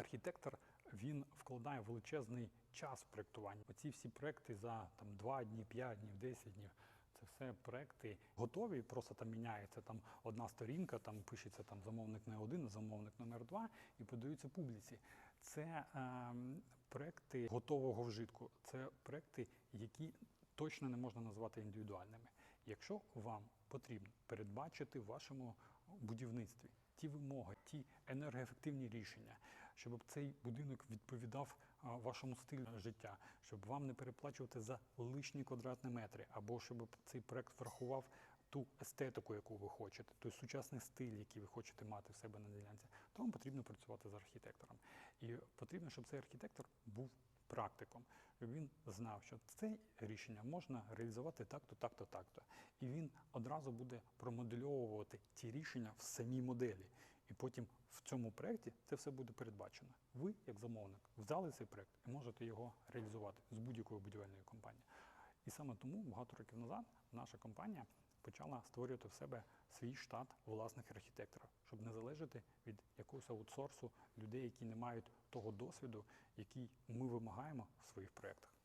архітектор він вкладає величезний час в проєктування. Оці всі проекти за там 2 дні, 5 днів, 10 днів. Це все проекти готові, просто там міняється там одна сторінка, там пишеться там замовник не один, замовник номер два і подаються публіці. Це е, проекти готового вжитку. Це проекти, які точно не можна назвати індивідуальними. Якщо вам потрібно передбачити в вашому будівництві ті вимоги, ті енергоефективні рішення, щоб цей будинок відповідав вашому стилю життя, щоб вам не переплачувати за лишні квадратні метри, або щоб цей проект врахував ту естетику, яку ви хочете, той сучасний стиль, який ви хочете мати в себе на ділянці, то вам потрібно працювати з архітектором. І потрібно, щоб цей архітектор був практиком, він знав, що це рішення можна реалізувати так-то, так-то, так-то. І він одразу буде промодельовувати ті рішення в самій моделі. І потім в цьому проєкті це все буде передбачено. Ви, як замовник, взяли цей проєкт і можете його реалізувати з будь-якої будівельної компанії. І саме тому багато років назад наша компанія почала створювати в себе свій штат власних архітекторів, щоб не залежати від якогось аутсорсу людей, які не мають того досвіду, який ми вимагаємо в своїх проєктах.